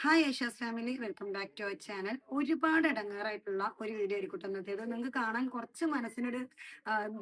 Hi Yeshas family welcome back to our channel ഒരുപാട് ഇടങ്ങാറായിട്ടുള്ള ഒരു വീഡിയോ ആയിരിക്കും ഇന്നത്തേത് നിങ്ങൾക്ക് കാണാൻ കുറച്ച് മനസ്സിനൊരു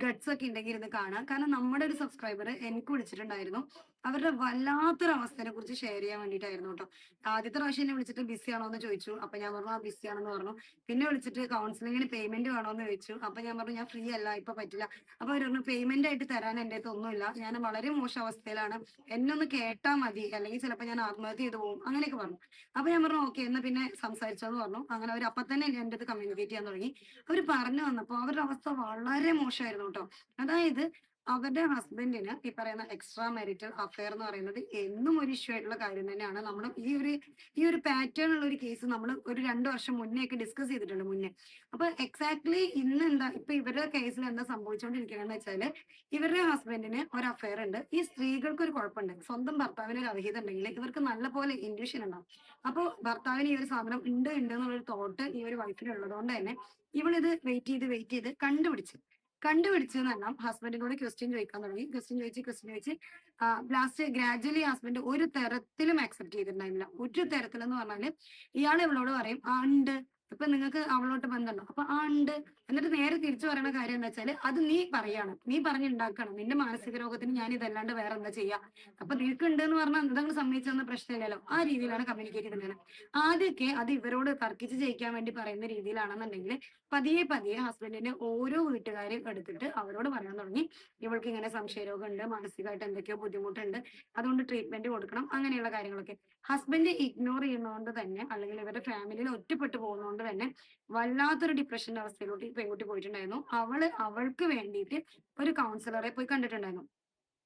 ഗട്സ് ഒക്കെ ഉണ്ടെങ്കിൽ ഇരുന്ന് കാണാം. കാരണം നമ്മുടെ ഒരു സബ്സ്ക്രൈബർ എനിക്ക് വിളിച്ചിട്ടുണ്ടായിരുന്നു. അവരുടെ വല്ലാത്തൊരവസ്ഥനെ കുറിച്ച് ഷെയർ ചെയ്യാൻ വേണ്ടിയിട്ടായിരുന്നു കേട്ടോ. ആദ്യത്തെ പ്രാവശ്യം എന്നെ വിളിച്ചിട്ട് ബിസി ആണോ എന്ന് ചോദിച്ചു. അപ്പൊ ഞാൻ പറഞ്ഞു ആ ബിസി ആണെന്ന് പറഞ്ഞു. പിന്നെ വിളിച്ചിട്ട് കൗൺസിലിങ്ങിന് പേയ്മെന്റ് വേണോ എന്ന് ചോദിച്ചു. അപ്പൊ ഞാൻ പറഞ്ഞു ഞാൻ ഫ്രീ അല്ല ഇപ്പൊ പറ്റില്ല. അപ്പൊ അവർ പറഞ്ഞു പേയ്മെന്റ് ആയിട്ട് തരാൻ എന്റെ അടുത്ത് ഒന്നുമില്ല. ഞാൻ വളരെ മോശം അവസ്ഥയിലാണ്. എന്നെ ഒന്ന് കേട്ടാ മതി. അല്ലെങ്കിൽ ചിലപ്പോൾ ഞാൻ ആത്മഹത്യ ചെയ്തു പോകും. അങ്ങനെയൊക്കെ പറഞ്ഞു. അപ്പൊ ഞാൻ പറഞ്ഞു ഓക്കെ എന്നാ പിന്നെ സംസാരിച്ചതെന്ന് പറഞ്ഞു. അങ്ങനെ അവർ അപ്പൊ തന്നെ എന്റെ അടുത്ത് കമ്മ്യൂണിക്കേറ്റ് ചെയ്യാൻ തുടങ്ങി. അവർ പറഞ്ഞു വന്നപ്പോ അവരുടെ അവസ്ഥ വളരെ മോശമായിരുന്നു കേട്ടോ. അതായത് അവരുടെ ഹസ്ബൻഡിന് ഈ പറയുന്ന എക്സ്ട്രാ മാരിറ്റൽ അഫയർ എന്ന് പറയുന്നത് എന്നും ഒരു ഇഷ്യൂ ആയിട്ടുള്ള കാര്യം തന്നെയാണ്. നമ്മൾ ഈ ഒരു ഈ ഒരു പാറ്റേൺ ഉള്ള ഒരു കേസ് നമ്മൾ ഒരു രണ്ടു വർഷം മുന്നേ ഒക്കെ ഡിസ്കസ് ചെയ്തിട്ടുണ്ട് മുന്നേ. അപ്പൊ എക്സാക്ട്ലി ഇന്ന് എന്താ ഇപ്പൊ ഇവരുടെ കേസിൽ എന്താ സംഭവിച്ചുകൊണ്ടിരിക്കുകയെന്ന് വെച്ചാൽ ഇവരുടെ ഹസ്ബൻഡിന് ഒരു അഫയർ ഉണ്ട്. ഈ സ്ത്രീകൾക്ക് ഒരു കുഴപ്പമുണ്ട്. സ്വന്തം ഭർത്താവിന് ഒരു അർഹത ഉണ്ടെങ്കിൽ ഇവർക്ക് നല്ല പോലെ ഇൻഡ്യൂഷൻ ഉണ്ടാവും. അപ്പോൾ ഭർത്താവിന് ഈ ഒരു സാധനം ഉണ്ട് ഉണ്ട് എന്നുള്ളൊരു തോട്ട് ഈ ഒരു വൈഫിന് ഉള്ളതുകൊണ്ട് തന്നെ ഇവളിത് വെയിറ്റ് ചെയ്ത് വെയിറ്റ് ചെയ്ത് കണ്ടുപിടിച്ചു. കണ്ടുപിടിച്ചു എന്നല്ല ഹസ്ബൻഡിനോട് ക്വസ്റ്റ്യൻ ചോദിക്കാൻ തുടങ്ങി. ക്വസ്റ്റ്യൻ ചോദിച്ച് ക്വസ്റ്റ്യൻ ചോദിച്ച് ലാസ്റ്റ് ഗ്രാജുവലി ഹസ്ബൻഡ് ഒരു തരത്തിലും അക്സെപ്റ്റ് ചെയ്തിട്ടുണ്ടായിരുന്നില്ല. ഒരു തരത്തിലെന്ന് പറഞ്ഞാൽ ഇയാൾ ഇവളോട് പറയും ആ ഉണ്ട്. ഇപ്പൊ നിങ്ങൾക്ക് അവളോട്ട് ബന്ധമുണ്ടോ? അപ്പൊ ആ ഉണ്ട്. എന്നിട്ട് നേരെ തിരിച്ചു പറയുന്ന കാര്യം എന്താ വെച്ചാൽ അത് നീ പറയാണ്. നീ പറഞ്ഞുണ്ടാക്കണം. നിന്റെ മാനസിക രോഗത്തിന് ഞാൻ ഇതല്ലാണ്ട് വേറെ എന്താ ചെയ്യാ? അപ്പൊ നിനക്ക് ഉണ്ട് എന്ന് പറഞ്ഞാൽ എന്തെങ്കിലും സമ്മതിച്ചെന്ന പ്രശ്നമില്ലല്ലോ. ആ രീതിയിലാണ് കമ്മ്യൂണിക്കേറ്റ് ചെയ്യുന്നത്. ആദ്യമൊക്കെ അത് ഇവരോട് തർക്കിച്ച് ജയിക്കാൻ വേണ്ടി പറയുന്ന രീതിയിലാണെന്നുണ്ടെങ്കിൽ പതിയെ പതിയെ ഹസ്ബൻഡിന്റെ ഓരോ വീട്ടുകാരെയും എടുത്തിട്ട് അവരോട് പറയാൻ തുടങ്ങി. ഇവൾക്ക് ഇങ്ങനെ സംശയരോഗം ഉണ്ട് മാനസികമായിട്ട് എന്തൊക്കെയോ ബുദ്ധിമുട്ടുണ്ട്. അതുകൊണ്ട് ട്രീറ്റ്മെന്റ് കൊടുക്കണം. അങ്ങനെയുള്ള കാര്യങ്ങളൊക്കെ. ഹസ്ബൻഡ് ഇഗ്നോർ ചെയ്യുന്നതുകൊണ്ട് തന്നെ അല്ലെങ്കിൽ ഇവരുടെ ഫാമിലിയിൽ ഒറ്റപ്പെട്ടു പോകുന്നതുകൊണ്ട് തന്നെ വല്ലാത്തൊരു ഡിപ്രഷന്റെ അവസ്ഥയിലോട്ട് പെൺകുട്ടി പോയിട്ടുണ്ടായിരുന്നു. അവൾ അവൾക്ക് വേണ്ടിയിട്ട് ഒരു കൗൺസിലറെ പോയി കണ്ടിട്ടുണ്ടായിരുന്നു.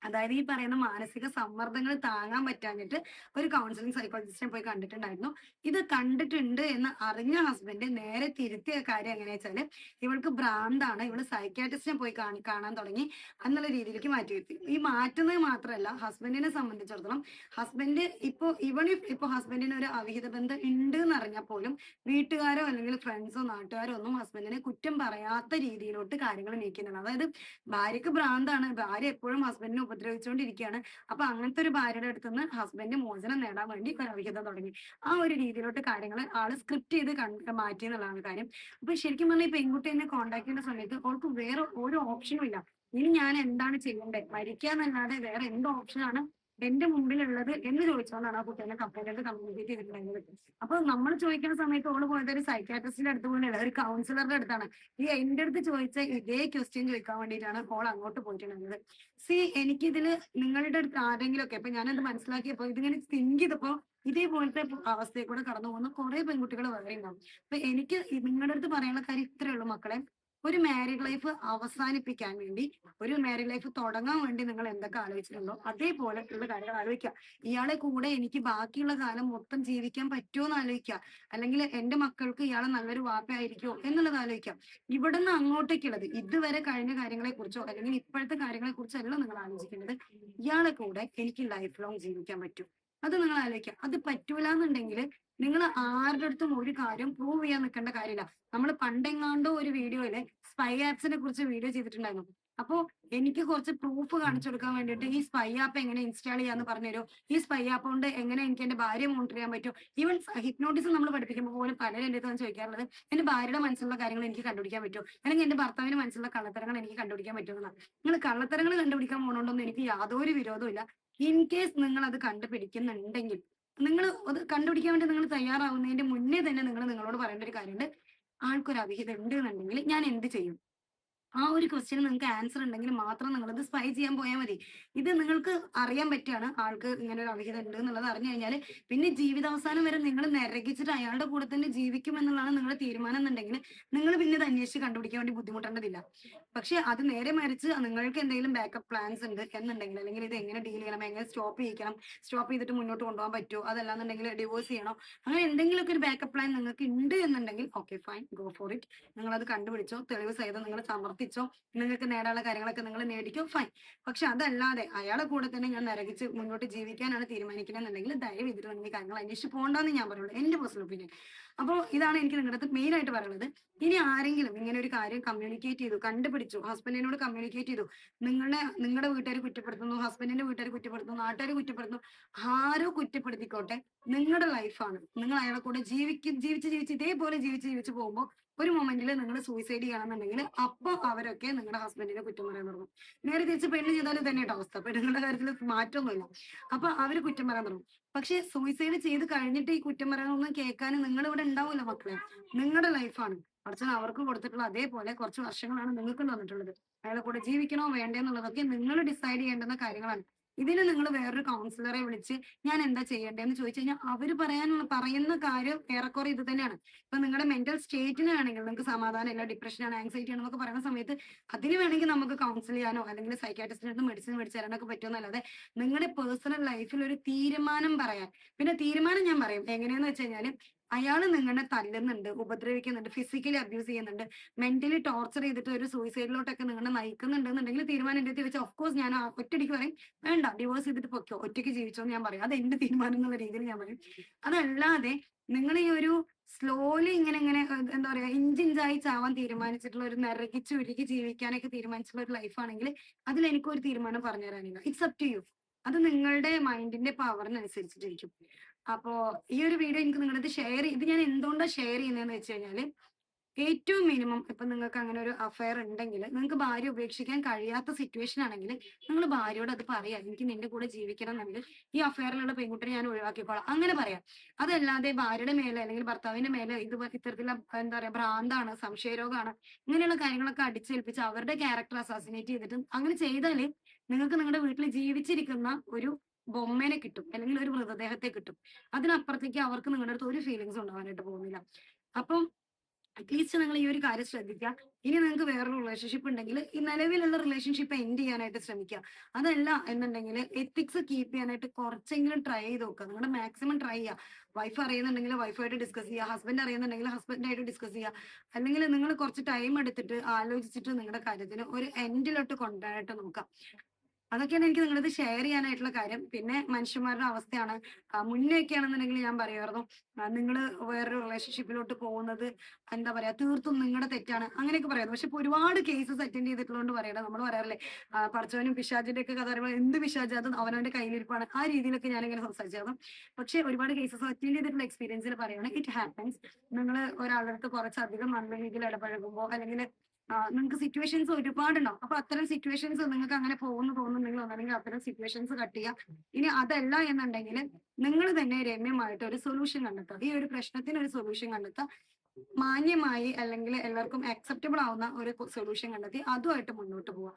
അതായത് ഈ പറയുന്ന മാനസിക സമ്മർദ്ദങ്ങൾ താങ്ങാൻ പറ്റാഞ്ഞിട്ട് ഒരു കൗൺസിലിംഗ് സൈക്കോളജിസ്റ്റിനെ പോയി കണ്ടിട്ടുണ്ടായിരുന്നു. ഇത് കണ്ടിട്ടുണ്ട് എന്ന് അറിഞ്ഞ ഹസ്ബൻഡ് നേരെ തിരുത്തിയ കാര്യം എങ്ങനെയാ വെച്ചാൽ ഇവൾക്ക് ഭ്രാന്താണ്. ഇവൾ സൈക്കാട്രിസ്റ്റിനെ പോയി കാണാൻ തുടങ്ങി. എന്നുള്ള രീതിയിലേക്ക് മാറ്റി വരുത്തി. ഈ മാറ്റുന്നത് മാത്രമല്ല ഹസ്ബൻഡിനെ സംബന്ധിച്ചിടത്തോളം ഹസ്ബൻഡ് ഇപ്പോ ഇവൾ ഇപ്പൊ ഹസ്ബൻഡിന് ഒരു അവിഹിത ബന്ധം ഉണ്ട് എന്ന് അറിഞ്ഞാൽ പോലും വീട്ടുകാരോ അല്ലെങ്കിൽ ഫ്രണ്ട്സോ നാട്ടുകാരോ ഒന്നും ഹസ്ബൻഡിനെ കുറ്റം പറയാത്ത രീതിയിലോട്ട് കാര്യങ്ങൾ നീക്കുന്നുണ്ട്. അതായത് ഭാര്യക്ക് ഭ്രാന്താണ്. ഭാര്യ എപ്പോഴും ഹസ്ബൻഡിനെ ഉപദ്രവിച്ചുകൊണ്ടിരിക്കുകയാണ് അപ്പൊ അങ്ങനത്തെ ഒരു ഭാര്യയുടെ അടുത്ത് നിന്ന് ഹസ്ബൻഡ് മോചനം നേടാൻ വേണ്ടി അവിഹിതം തുടങ്ങി. ആ ഒരു രീതിയിലോട്ട് കാര്യങ്ങൾ ആൾ സ്ക്രിപ്റ്റ് ചെയ്ത് മാറ്റി എന്നുള്ളതാണ് കാര്യം. അപ്പൊ ശരിക്കും പറഞ്ഞാൽ ഈ പെൺകുട്ടി എന്നെ കോണ്ടാക്ട് ചെയ്യുന്ന സമയത്ത് അവൾക്ക് വേറെ ഒരു ഓപ്ഷനും ഇല്ല. ഇനി ഞാൻ എന്താണ് ചെയ്യേണ്ടത്? മരിക്കാന്നല്ലാതെ വേറെ എന്ത് ഓപ്ഷനാണ് എന്റെ മുമ്പിലുള്ളത് എന്ന് ചോദിച്ചുകൊണ്ടാണ് ആ കുട്ടീനെ കംപ്ലൈന്റ് കമ്മ്യൂണിക്കേറ്റ് ചെയ്തിട്ടുണ്ടായിരുന്നത്. അപ്പൊ നമ്മൾ ചോദിക്കുന്ന സമയത്ത് ഓൾ പോയത് ഒരു സൈക്കാട്രിസ്റ്റിന്റെ അടുത്ത് പോലെയല്ല ഒരു കൗൺസിലറുടെ അടുത്താണ്. ഈ എന്റെ അടുത്ത് ചോദിച്ച ഇതേ ക്വസ്റ്റ്യൻ ചോദിക്കാൻ വേണ്ടിയിട്ടാണ് ഓൾ അങ്ങോട്ട് പോയിട്ടുണ്ടായിരുന്നത്. സി എനിക്കിതിൽ നിങ്ങളുടെ അടുത്ത് ആരെങ്കിലും ഒക്കെ ഇപ്പൊ ഞാനത് മനസ്സിലാക്കിയപ്പോ ഇതിങ്ങനെ തിങ്ക് ചെയ്തപ്പോ ഇതേപോലത്തെ അവസ്ഥയിൽ കൂടെ കടന്നു പോകുന്ന കുറെ പെൺകുട്ടികൾ വേറെ ഉണ്ടാവും അപ്പൊ എനിക്ക് നിങ്ങളുടെ അടുത്ത് പറയാനുള്ള കാര്യം ഇത്രയേ ഉള്ളൂ മക്കളെ. ഒരു മാരീഡ് ലൈഫ് അവസാനിപ്പിക്കാൻ വേണ്ടി ഒരു മാരീഡ് ലൈഫ് തുടങ്ങാൻ വേണ്ടി നിങ്ങൾ എന്തൊക്കെ ആലോചിച്ചിട്ടുണ്ടോ? അതേപോലെ ഉള്ള കാര്യങ്ങൾ ആലോചിക്കുക. ഇയാളെ കൂടെ എനിക്ക് ബാക്കിയുള്ള കാലം മൊത്തം ജീവിക്കാൻ പറ്റുമോ എന്ന് ആലോചിക്കുക. അല്ലെങ്കിൽ എന്റെ മക്കൾക്ക് ഇയാളെ നല്ലൊരു വാപ്പയായിരിക്കുമോ എന്നുള്ളത് ആലോചിക്കാം ഇവിടുന്ന് അങ്ങോട്ടേക്കുള്ളത് ഇതുവരെ കഴിഞ്ഞ കാര്യങ്ങളെ കുറിച്ചോ അല്ലെങ്കിൽ ഇപ്പോഴത്തെ കാര്യങ്ങളെ കുറിച്ചോ നിങ്ങൾ ആലോചിക്കുന്നത് ഇയാളെ കൂടെ എനിക്ക് ലൈഫ് ലോങ് ജീവിക്കാൻ പറ്റും. അത് നിങ്ങൾ ആലോചിക്കുക. അത് പറ്റൂല എന്നുണ്ടെങ്കിൽ നിങ്ങൾ ആരുടെ അടുത്തും ഒരു കാര്യം പ്രൂവ് ചെയ്യാൻ നിൽക്കേണ്ട കാര്യമില്ല. നമ്മൾ പണ്ടെങ്ങാണ്ടോ ഒരു വീഡിയോയിൽ സ്പൈ ആപ്സിനെ കുറിച്ച് വീഡിയോ ചെയ്തിട്ടുണ്ടായിരുന്നു. അപ്പോ എനിക്ക് കുറച്ച് പ്രൂഫ് കാണിച്ചു കൊടുക്കാൻ വേണ്ടിയിട്ട് ഈ സ്പൈ ആപ്പ് എങ്ങനെ ഇൻസ്റ്റാൾ ചെയ്യാന്ന് പറഞ്ഞുതരും ഈ സ്പൈ ആപ്പ് കൊണ്ട് എങ്ങനെ എനിക്ക് എന്റെ ഭാര്യ മോണിറ്റർ ചെയ്യാൻ പറ്റും? ഈവൻ ഹിപ്നോട്ടിസം നമ്മൾ പഠിപ്പിക്കുമ്പോൾ പോലും പലരും എന്റെ അടുത്ത് ചോദിക്കാറുള്ളത് എന്റെ ഭാര്യയുടെ മനസ്സിലുള്ള കാര്യങ്ങൾ എനിക്ക് കണ്ടുപിടിക്കാൻ പറ്റും അല്ലെങ്കിൽ എന്റെ ഭർത്താവിന് മനസ്സിലുള്ള കള്ളത്തരങ്ങൾ എനിക്ക് കണ്ടുപിടിക്കാൻ പറ്റുമെന്നാണ് നിങ്ങൾ കള്ളത്തരങ്ങൾ കണ്ടുപിടിക്കാൻ പോകണമെന്നൊന്നും എനിക്ക് യാതൊരു വിരോധവും ഇല്ല ഇൻ കേസ് നിങ്ങൾ അത് കണ്ടുപിടിക്കുന്നുണ്ടെങ്കിൽ നിങ്ങൾ അത് കണ്ടുപിടിക്കാൻ വേണ്ടി നിങ്ങൾ തയ്യാറാവുന്നതിന്റെ മുന്നേ തന്നെ നിങ്ങൾ നിങ്ങളോട് പറയേണ്ട ഒരു കാര്യമുണ്ട്. ആൾക്കൊരു അവിഹിതം ഉണ്ട് എന്നുണ്ടെങ്കിൽ ഞാൻ എന്ത് ചെയ്യും? ആ ഒരു ക്വസ്റ്റ്യന് നിങ്ങൾക്ക് ആൻസർ ഉണ്ടെങ്കിൽ മാത്രം നിങ്ങൾ ഇത് സ്പൈ ചെയ്യാൻ പോയാൽ മതി. ഇത് നിങ്ങൾക്ക് അറിയാൻ പറ്റുകയാണ് ആൾക്ക് ഇങ്ങനെ ഒരു അർഹത ഉണ്ട് എന്നുള്ളത് അറിഞ്ഞു കഴിഞ്ഞാൽ പിന്നെ ജീവിതാവസാനം വരെ നിങ്ങൾ നിരകിച്ചിട്ട് അയാളുടെ കൂടെ തന്നെ ജീവിക്കും എന്നുള്ളതാണ് നിങ്ങളുടെ തീരുമാനം എന്നുണ്ടെങ്കിൽ നിങ്ങൾ പിന്നെ ഇത് അന്വേഷിച്ച് കണ്ടുപിടിക്കാൻ വേണ്ടി ബുദ്ധിമുട്ടേണ്ടതില്ല. പക്ഷെ അത് നേരെ മറിച്ച് നിങ്ങൾക്ക് എന്തെങ്കിലും ബാക്കപ്പ് പ്ലാൻസ് ഉണ്ട് എന്നുണ്ടെങ്കിൽ അല്ലെങ്കിൽ ഇത് എങ്ങനെ ഡീൽ ചെയ്യണം എങ്ങനെ സ്റ്റോപ്പ് ചെയ്യിക്കണം സ്റ്റോപ്പ് ചെയ്തിട്ട് മുന്നോട്ട് കൊണ്ടുപോകാൻ പറ്റുമോ അതല്ലാന്നുണ്ടെങ്കിൽ ഡിവോഴ്സ് ചെയ്യണോ അങ്ങനെ എന്തെങ്കിലുമൊക്കെ ഒരു ബാക്കപ്പ് പ്ലാൻ നിങ്ങൾക്ക് ഉണ്ട് എന്നുണ്ടെങ്കിൽ okay fine go for it നിങ്ങൾ അത് കണ്ടുപിടിച്ചോ തെളിവ് സഹിതം നിങ്ങൾ സമർത്ഥ പ്രവർത്തിച്ചോ നിങ്ങൾക്ക് നേടാനുള്ള കാര്യങ്ങളൊക്കെ നിങ്ങൾ നേടിക്കോ? ഫൈൻ പക്ഷെ അതല്ലാതെ അയാളെ കൂടെ തന്നെ ഞാൻ നരകിച്ച് മുന്നോട്ട് ജീവിക്കാനാണ് തീരുമാനിക്കണമെന്നുണ്ടെങ്കിൽ ദയവ് ഇതിൽ നിങ്ങൾ കാര്യങ്ങൾ അന്വേഷിച്ച് പോകണ്ടെന്ന് ഞാൻ പറയുള്ളൂ. എന്റെ പേഴ്സണൽ ഒപ്പീനിയൻ അപ്പോൾ ഇതാണ് എനിക്ക് നിങ്ങളുടെ അടുത്ത് മെയിൻ ആയിട്ട് പറയുന്നത്. ഇനി ആരെങ്കിലും ഇങ്ങനെ ഒരു കാര്യം കമ്മ്യൂണിക്കേറ്റ് ചെയ്തു കണ്ടുപിടിച്ചു ഹസ്ബൻഡിനോട് കമ്മ്യൂണിക്കേറ്റ് ചെയ്തു നിങ്ങളുടെ നിങ്ങളുടെ വീട്ടുകാർ കുറ്റപ്പെടുത്തുന്നു ഹസ്ബൻഡിന്റെ വീട്ടുകാർ കുറ്റപ്പെടുത്തുന്നു നാട്ടുകാർ കുറ്റപ്പെടുത്തുന്നു ആരോ കുറ്റപ്പെടുത്തിക്കോട്ടെ നിങ്ങളുടെ ലൈഫാണ് നിങ്ങൾ അയാളെ കൂടെ ജീവിക്കും ജീവിച്ച് ജീവിച്ച് ഇതേപോലെ ജീവിച്ച് ജീവിച്ച് പോകുമ്പോൾ ഒരു മൊമെന്റിൽ നിങ്ങൾ സൂയിസൈഡ് ചെയ്യണമെന്നുണ്ടെങ്കിൽ അപ്പൊ അവരൊക്കെ നിങ്ങളുടെ ഹസ്ബൻഡിനെ കുറ്റം പറയാൻ തുടങ്ങും. നേരെ തിരിച്ച് പെണ്ണ് ചെയ്താലും തന്നെ അവസ്ഥ. പെണ്ണുങ്ങളുടെ കാര്യത്തിൽ മാറ്റമൊന്നുമില്ല അപ്പൊ അവർ കുറ്റം പറയാൻ തുടങ്ങും. പക്ഷെ സൂയിസൈഡ് ചെയ്ത് കഴിഞ്ഞിട്ട് ഈ കുറ്റം പറയാനൊന്നും കേൾക്കാൻ നിങ്ങൾ ഇവിടെ ഉണ്ടാവില്ല മക്കളെ നിങ്ങളുടെ ലൈഫാണ് കുറച്ച് അവർക്ക് കൊടുത്തിട്ടുള്ള അതേപോലെ കുറച്ച് വർഷങ്ങളാണ് നിങ്ങൾക്ക് തന്നിട്ടുള്ളത്. അയാളെ കൂടെ ജീവിക്കണോ വേണ്ടെന്നുള്ളതൊക്കെ നിങ്ങൾ ഡിസൈഡ് ചെയ്യേണ്ടുന്ന കാര്യങ്ങളാണ്. ഇതിന് നിങ്ങൾ വേറൊരു കൗൺസിലറെ വിളിച്ച് ഞാൻ എന്താ ചെയ്യേണ്ടതെന്ന് ചോദിച്ചു കഴിഞ്ഞാൽ അവർ പറയാനുള്ള പറയുന്ന കാര്യം ഏറെക്കുറെ ഇത് തന്നെയാണ്. ഇപ്പൊ നിങ്ങളുടെ മെന്റൽ സ്റ്റേറ്റിനാണെങ്കിൽ നിങ്ങൾക്ക് സമാധാനം ഇല്ല ഡിപ്രഷൻ ആണ് എന്നൊക്കെ പറയുന്ന സമയത്ത് അതിന് വേണമെങ്കിൽ നമുക്ക് കൗൺസിൽ ചെയ്യാനോ അല്ലെങ്കിൽ സൈക്കാട്രിസ്റ്റിന്റെ അടുത്ത് മെഡിസിൻ മേടിച്ച് തരാനൊക്കെ പറ്റുമെന്നല്ലാതെ നിങ്ങളുടെ പേഴ്സണൽ ലൈഫിൽ ഒരു തീരുമാനം പറയാൻ. പിന്നെ തീരുമാനം ഞാൻ പറയും. എങ്ങനെയാന്ന് വെച്ച് കഴിഞ്ഞാൽ അയാൾ നിങ്ങളെ തല്ലുന്നുണ്ട് ഉപദ്രവിക്കുന്നുണ്ട് ഫിസിക്കലി അബ്യൂസ് ചെയ്യുന്നുണ്ട് മെന്റലി ടോർച്ചർ ചെയ്തിട്ട് ഒരു സൂയിസൈഡിലോട്ടൊക്കെ നിങ്ങളെ നയിക്കുന്നുണ്ടെന്നുണ്ടെങ്കിൽ തീരുമാനം എന്റെ അടുത്ത് വെച്ചാൽ ഓഫ് കോഴ്സ് ഞാൻ ഒറ്റടിക്ക് പറയും വേണ്ട ഡിവോഴ്സ് ചെയ്തിട്ട് പൊക്കോ ഒറ്റയ്ക്ക് ജീവിച്ചോ എന്ന് ഞാൻ പറയും. അത് എന്റെ തീരുമാനം എന്നുള്ള രീതിയിൽ ഞാൻ പറയും. അതല്ലാതെ നിങ്ങൾ ഈ ഒരു സ്ലോലി ഇങ്ങനെ ഇങ്ങനെ എന്താ പറയാ ഇഞ്ചിഞ്ചായി ചാവാൻ തീരുമാനിച്ചിട്ടുള്ള ഒരു നിറകിച്ച് ഉരുകി ജീവിക്കാനൊക്കെ തീരുമാനിച്ചിട്ടുള്ള ഒരു ലൈഫാണെങ്കിൽ അതിൽ എനിക്കൊരു തീരുമാനം പറഞ്ഞു തരാനില്ല ഇറ്റ്സ് അപ് ടു യു അത് നിങ്ങളുടെ മൈൻഡിന്റെ പവറിനനുസരിച്ചിട്ടിരിക്കും അപ്പോ ഈ ഒരു വീഡിയോ എനിക്ക് നിങ്ങളുടെ ഷെയർ ഇത് ഞാൻ എന്തുകൊണ്ടാണ് ഷെയർ ചെയ്യുന്നതെന്ന് വെച്ച് കഴിഞ്ഞാൽ ഏറ്റവും മിനിമം ഇപ്പൊ നിങ്ങൾക്ക് അങ്ങനെ ഒരു അഫയർ ഉണ്ടെങ്കിൽ നിങ്ങൾക്ക് ഭാര്യ ഉപേക്ഷിക്കാൻ കഴിയാത്ത സിറ്റുവേഷൻ ആണെങ്കിൽ നിങ്ങൾ ഭാര്യയോട് അത് പറയാം. എനിക്ക് നിന്റെ കൂടെ ജീവിക്കണം എന്നുണ്ടെങ്കിൽ ഈ അഫയറിലുള്ള പെൺകുട്ടിയെ ഞാൻ ഒഴിവാക്കിക്കോളാം. അങ്ങനെ പറയാം. അതല്ലാതെ ഭാര്യയുടെ മേലെ അല്ലെങ്കിൽ ഭർത്താവിന്റെ മേലെ ഇത് ഇത്തരത്തിലുള്ള എന്താ പറയാ ഭ്രാന്താണ് സംശയരോഗമാണ് ഇങ്ങനെയുള്ള കാര്യങ്ങളൊക്കെ അടിച്ചേൽപ്പിച്ച് അവരുടെ ക്യാരക്ടർ അസാസിനേറ്റ് ചെയ്തിട്ട് അങ്ങനെ ചെയ്താൽ നിങ്ങൾക്ക് നിങ്ങളുടെ വീട്ടിൽ ജീവിച്ചിരിക്കുന്ന ഒരു ബൊമ്മേനെ കിട്ടും അല്ലെങ്കിൽ ഒരു മൃതദേഹത്തെ കിട്ടും. അതിനപ്പുറത്തേക്ക് അവർക്ക് നിങ്ങളുടെ അടുത്ത് ഒരു ഫീലിങ്സ് ഉണ്ടാവാനായിട്ട് പോകുന്നില്ല. അപ്പം അറ്റ്ലീസ്റ്റ് നിങ്ങൾ ഈ ഒരു കാര്യം ശ്രദ്ധിക്കുക. ഇനി നിങ്ങൾക്ക് വേറൊരു റിലേഷൻഷിപ്പ് ഉണ്ടെങ്കിൽ ഈ നിലവിലുള്ള റിലേഷൻഷിപ്പ് എൻഡ് ചെയ്യാനായിട്ട് ശ്രമിക്കുക. അതല്ല എന്നുണ്ടെങ്കിൽ എത്തിക്സ് കീപ്പ് ചെയ്യാനായിട്ട് കുറച്ചെങ്കിലും ട്രൈ ചെയ്ത് നോക്കുക. നിങ്ങളുടെ മാക്സിമം ട്രൈ ചെയ്യുക. വൈഫ് അറിയുന്നുണ്ടെങ്കിൽ വൈഫായിട്ട് ഡിസ്കസ് ചെയ്യുക. ഹസ്ബൻഡ് അറിയുന്നുണ്ടെങ്കിൽ ഹസ്ബൻഡായിട്ട് ഡിസ്കസ് ചെയ്യുക. അല്ലെങ്കിൽ നിങ്ങൾ കുറച്ച് ടൈം എടുത്തിട്ട് ആലോചിച്ചിട്ട് നിങ്ങളുടെ കാര്യത്തിന് ഒരു എൻഡിലോട്ട് കൊണ്ടുവരാനായിട്ട് നോക്കുക. അതൊക്കെയാണ് എനിക്ക് നിങ്ങളത് ഷെയർ ചെയ്യാനായിട്ടുള്ള കാര്യം. പിന്നെ മനുഷ്യന്മാരുടെ അവസ്ഥയാണ്. മുന്നേ മുന്നേയൊക്കെ ആണെന്നുണ്ടെങ്കിൽ ഞാൻ പറയുമായിരുന്നു. നിങ്ങൾ വേറൊരു റിലേഷൻഷിപ്പിലോട്ട് പോകുന്നത് എന്താ പറയാ തീർത്തും നിങ്ങളുടെ തെറ്റാണ്. അങ്ങനെയൊക്കെ പറയുന്നത് പക്ഷെ ഒരുപാട് കേസസ് അറ്റൻഡ് ചെയ്തിട്ടുള്ളതുകൊണ്ട് പറയണം നമ്മൾ പറയാറില്ലേ പറച്ചവനും പിശാജിന്റെ ഒക്കെ കഥ പറയുമ്പോൾ എന്ത് പിശാജ് അത് അവനവന്റെ കയ്യിലിരിപ്പാണ്. ആ രീതിയിലൊക്കെ ഞാൻ ഞാനിങ്ങനെ സംസാരിച്ചായിരുന്നു. പക്ഷെ ഒരുപാട് കേസസ് അറ്റൻഡ് ചെയ്തിട്ടുള്ള എക്സ്പീരിയൻസിൽ പറയുകയാണെങ്കിൽ ഇറ്റ് ഹാപ്പൻസ് നിങ്ങൾ ഒരാളുടെ അടുത്ത് കുറച്ചധികം നല്ല രീതിയിൽ ഇടപഴകുമ്പോൾ അല്ലെങ്കിൽ നിങ്ങൾക്ക് സിറ്റുവേഷൻസ് ഒരുപാടുണ്ടാവും. അപ്പൊ അത്തരം സിറ്റുവേഷൻസ് നിങ്ങൾക്ക് അങ്ങനെ പോകുന്നു തോന്നുന്നുണ്ടെങ്കിൽ ഒന്നല്ലെങ്കിൽ അത്തരം സിറ്റുവേഷൻസ് കട്ട് ചെയ്യുക ഇനി അതല്ല എന്നുണ്ടെങ്കിൽ നിങ്ങൾ തന്നെ രമ്യമായിട്ട് ഒരു സൊല്യൂഷൻ കണ്ടെത്തുക. ഈ ഒരു പ്രശ്നത്തിന് ഒരു സൊല്യൂഷൻ കണ്ടെത്തുക. മാന്യമായി അല്ലെങ്കിൽ എല്ലാവർക്കും അക്സെപ്റ്റബിൾ ആവുന്ന ഒരു സൊല്യൂഷൻ കണ്ടെത്തി അതുമായിട്ട് മുന്നോട്ട് പോവുക.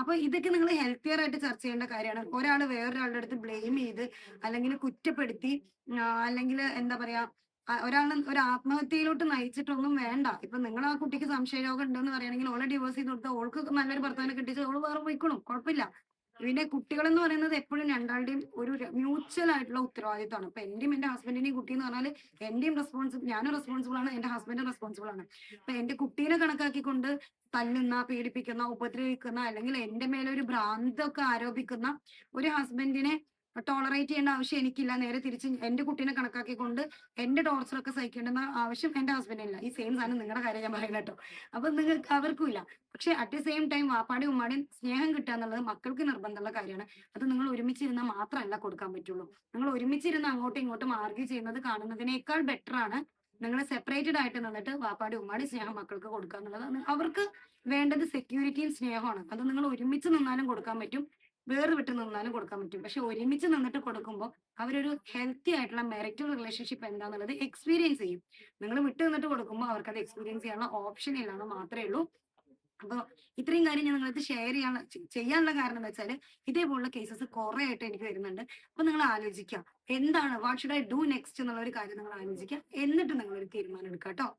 അപ്പൊ ഇതൊക്കെ നിങ്ങൾ ഹെൽത്തിയർ ആയിട്ട് ചർച്ച ചെയ്യേണ്ട കാര്യമാണ്. ഒരാൾ വേറൊരാളുടെ അടുത്ത് ബ്ലെയിം ചെയ്ത് അല്ലെങ്കിൽ കുറ്റപ്പെടുത്തി അല്ലെങ്കിൽ എന്താ പറയാ ഒരാളെ ഒരു ആത്മഹത്യയിലോട്ട് നയിച്ചിട്ടൊന്നും വേണ്ട. ഇപ്പൊ നിങ്ങൾ ആ കുട്ടിക്ക് സംശയരോഗം ഉണ്ടെന്ന് പറയുകയാണെങ്കിൽ ഓളെ ഡിവോഴ്സ് ചെയ്ത് കൊടുത്താൽ ഓൾക്ക് നല്ലൊരു ഭർത്താവിനെ കിട്ടിച്ച് ഓൾ വേറെ പോയിക്കോളും കുഴപ്പമില്ല. പിന്നെ കുട്ടികൾ എന്ന് പറയുന്നത് എപ്പോഴും രണ്ടാളുടെയും ഒരു മ്യൂച്വൽ ആയിട്ടുള്ള ഉത്തരവാദിത്തമാണ് അപ്പൊ എന്റെയും എന്റെ ഹസ്ബൻഡിന്റെയും കുട്ടി എന്ന് പറഞ്ഞാൽ എന്റെയും റെസ്പോൺസിബിൾ ഞാനും റെസ്പോൺസിബിൾ ആണ് എന്റെ ഹസ്ബൻഡും റെസ്പോൺസിബിൾ ആണ്. അപ്പൊ എന്റെ കുട്ടീനെ കണക്കാക്കിക്കൊണ്ട് തല്ലുന്ന പീഡിപ്പിക്കുന്ന ഉപദ്രവിക്കുന്ന അല്ലെങ്കിൽ എന്റെ മേലെ ഒരു ഭ്രാന്തൊക്കെ ആരോപിക്കുന്ന ഒരു ഹസ്ബൻഡിനെ ടോളറേറ്റ് ചെയ്യേണ്ട ആവശ്യം എനിക്കില്ല. നേരെ തിരിച്ച് എന്റെ കുട്ടീനെ കണക്കാക്കിക്കൊണ്ട് എന്റെ ടോർച്ചർ ഒക്കെ സഹിക്കേണ്ടുന്ന ആവശ്യം എന്റെ ഹസ്ബൻഡിനില്ല ഈ സെയിം സാധനം നിങ്ങളുടെ കാര്യം ഞാൻ പറയുന്നത് കേട്ടോ. അപ്പൊ നിങ്ങൾക്ക് അവർക്കും ഇല്ല. പക്ഷെ അറ്റ് ദ സെയിം ടൈം വാപ്പാടി ഉമ്മാടിയും സ്നേഹം കിട്ടുക എന്നുള്ളത് മക്കൾക്ക് നിർബന്ധമുള്ള കാര്യമാണ്. അത് നിങ്ങൾ ഒരുമിച്ചിരുന്നാൽ മാത്രമല്ല കൊടുക്കാൻ പറ്റുള്ളൂ. നിങ്ങൾ ഒരുമിച്ചിരുന്ന് അങ്ങോട്ടും ഇങ്ങോട്ടും ആർഗ്യൂ ചെയ്യുന്നത് കാണുന്നതിനേക്കാൾ ബെറ്റർ ആണ് നിങ്ങൾ സെപ്പറേറ്റഡ് ആയിട്ട് നിന്നിട്ട് വാപ്പാടി ഉമ്മാടി സ്നേഹം മക്കൾക്ക് കൊടുക്കുക എന്നുള്ളത് അവർക്ക് വേണ്ടത് സെക്യൂരിറ്റിയും സ്നേഹമാണ് അത് നിങ്ങൾ ഒരുമിച്ച് നിന്നാലും കൊടുക്കാൻ പറ്റും. വേറെ വിട്ട് നിന്നാലും കൊടുക്കാൻ പറ്റും. പക്ഷെ ഒരുമിച്ച് നിന്നിട്ട് കൊടുക്കുമ്പോൾ അവരൊരു ഹെൽത്തി ആയിട്ടുള്ള മെറിറ്റൽ റിലേഷൻഷിപ്പ് എന്താണെന്നുള്ളത് എക്സ്പീരിയൻസ് ചെയ്യും. നിങ്ങൾ വിട്ട് നിന്നിട്ട് കൊടുക്കുമ്പോൾ അവർക്ക് അത് എക്സ്പീരിയൻസ് ചെയ്യാനുള്ള ഓപ്ഷൻ ഇല്ലാന്ന് മാത്രമേ ഉള്ളൂ. അപ്പൊ ഇത്രയും കാര്യം ഞാൻ നിങ്ങൾക്ക് ഷെയർ ചെയ്യാൻ ചെയ്യാനുള്ള കാരണം എന്താ വെച്ചാൽ ഇതേപോലുള്ള കേസസ് കുറെ ആയിട്ട് എനിക്ക് വരുന്നുണ്ട്. അപ്പൊ നിങ്ങൾ ആലോചിക്കുക. എന്താണ് what should I do next എന്നുള്ള ഒരു കാര്യം നിങ്ങൾ ആലോചിക്കുക. എന്നിട്ട് നിങ്ങൾ ഒരു തീരുമാനം എടുക്കുക കേട്ടോ.